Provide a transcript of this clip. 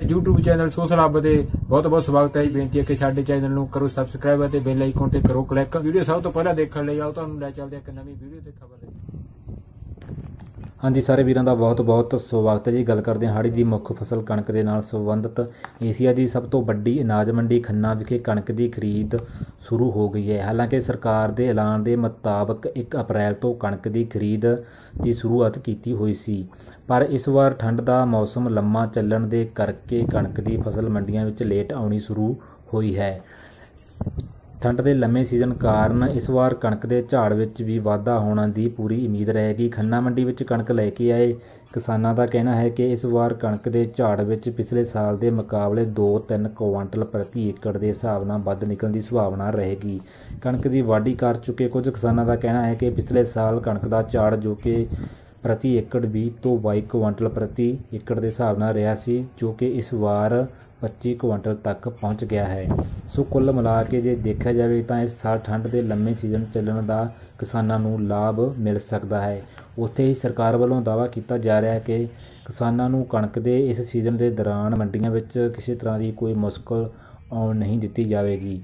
YouTube channel social ਹੱਬ ਦੇ ਬਹੁਤ ਬਹੁਤ ਸਵਾਗਤ ਹੈ ਜੀ। ਬੇਨਤੀ ਹੈ ਕਿ ਸਾਡੇ ਚੈਨਲ ਨੂੰ ਕਰੋ ਸਬਸਕ੍ਰਾਈਬ ਅਤੇ ਬੈਲ ਆਈਕਨ ਤੇ ਕਰੋ ਕਲਿੱਕ ਵੀਡੀਓ ਸਭ ਤੋਂ ਪਹਿਲਾਂ ਦੇਖਣ ਲਈ ਆਓ, ਤੁਹਾਨੂੰ ਲੈ ਚੱਲਦੇ ਹਾਂ ਇੱਕ ਨਵੀਂ ਵੀਡੀਓ ਤੇ ਖਬਰ ਲਈ। ਹਾਂਜੀ, ਸਾਰੇ ਵੀਰਾਂ ਦਾ ਬਹੁਤ-ਬਹੁਤ ਸਵਾਗਤ ਹੈ ਜੀ। ਗੱਲ ਕਰਦੇ ਹਾਂ ਹਾੜੀ ਦੀ ਮੁੱਖ ਫਸਲ ਕਣਕ ਦੇ ਨਾਲ ਸੰਬੰਧਿਤ। ਏਸ਼ੀਆ ਦੀ ਸਭ ਤੋਂ ਵੱਡੀ ਅਨਾਜ ਮੰਡੀ ਖੰਨਾ ਵਿਖੇ ਕਣਕ ਦੀ ਖਰੀਦ ਸ਼ੁਰੂ ਹੋ ਗਈ ਹੈ। ਹਾਲਾਂਕਿ ਸਰਕਾਰ ਦੇ ਐਲਾਨ ਦੇ ਮੁਤਾਬਕ 1 ਅਪ੍ਰੈਲ ਤੋਂ ਕਣਕ ਦੀ ਖਰੀਦ ਦੀ ਸ਼ੁਰੂਆਤ ਕੀਤੀ ਹੋਈ ਸੀ। ਪਰ ਇਸ ਵਾਰ ਠੰਡ ਦਾ ਮੌਸਮ ਲੰਮਾ ਚੱਲਣ ਦੇ ਕਰਕੇ ਕਣਕ ਦੀ ਫਸਲ ਮੰਡੀਆਂ ਵਿੱਚ ਲੇਟ ਆਉਣੀ ਸ਼ੁਰੂ ਹੋਈ ਹੈ। ਠੰਡ ਦੇ ਲੰਮੇ ਸੀਜ਼ਨ ਕਾਰਨ ਇਸ ਵਾਰ ਕਣਕ ਦੇ ਝਾੜ ਵਿੱਚ ਵੀ ਵਾਧਾ ਹੋਣ ਦੀ ਪੂਰੀ ਉਮੀਦ ਰਹੇਗੀ। ਖੰਨਾ ਮੰਡੀ ਵਿੱਚ ਕਣਕ ਲੈ ਕੇ ਆਏ ਕਿਸਾਨਾਂ ਦਾ ਕਹਿਣਾ ਹੈ ਕਿ ਇਸ ਵਾਰ ਕਣਕ ਦੇ ਝਾੜ ਵਿੱਚ ਪਿਛਲੇ ਸਾਲ ਦੇ ਮੁਕਾਬਲੇ 2-3 ਕੁਆਂਟਲ ਪ੍ਰਤੀ ਏਕੜ ਦੇ ਹਿਸਾਬ ਨਾਲ ਵੱਧ ਨਿਕਲਣ ਦੀ ਸੰਭਾਵਨਾ ਰਹੇਗੀ। ਕਣਕ ਦੀ ਵਾਢੀ ਕਰ ਚੁੱਕੇ ਕੁਝ ਕਿਸਾਨਾਂ ਦਾ ਕਹਿਣਾ ਹੈ ਕਿ ਪਿਛਲੇ ਸਾਲ ਕਣਕ ਦਾ ਝਾੜ ਜੋ ਕਿ ਪ੍ਰਤੀ ਏਕੜ ਵੀਹ ਤੋਂ 22 ਕੁਆਂਟਲ ਪ੍ਰਤੀ ਏਕੜ ਦੇ ਹਿਸਾਬ ਨਾਲ ਰਿਹਾ ਸੀ, ਜੋ ਕਿ ਇਸ ਵਾਰ 25 ਕੁਆਂਟਲ ਤੱਕ ਪਹੁੰਚ ਗਿਆ ਹੈ। ਸੋ ਕੁੱਲ ਮਿਲਾ ਕੇ ਜੇ ਦੇਖਿਆ ਜਾਵੇ ਤਾਂ ਇਸ ਸਾਲ ਠੰਡ ਦੇ ਲੰਮੇ ਸੀਜ਼ਨ ਚੱਲਣ ਦਾ ਕਿਸਾਨਾਂ ਨੂੰ ਲਾਭ ਮਿਲ ਸਕਦਾ ਹੈ। ਉੱਥੇ ਹੀ ਸਰਕਾਰ ਵੱਲੋਂ ਦਾਅਵਾ ਕੀਤਾ ਜਾ ਰਿਹਾ ਹੈ ਕਿ ਕਿਸਾਨਾਂ ਨੂੰ ਕਣਕ ਦੇ ਇਸ ਸੀਜ਼ਨ ਦੇ ਦੌਰਾਨ ਮੰਡੀਆਂ ਵਿੱਚ ਕਿਸੇ ਤਰ੍ਹਾਂ ਦੀ ਕੋਈ ਮੁਸ਼ਕਲ ਆਉਣ ਨਹੀਂ ਦਿੱਤੀ ਜਾਵੇਗੀ।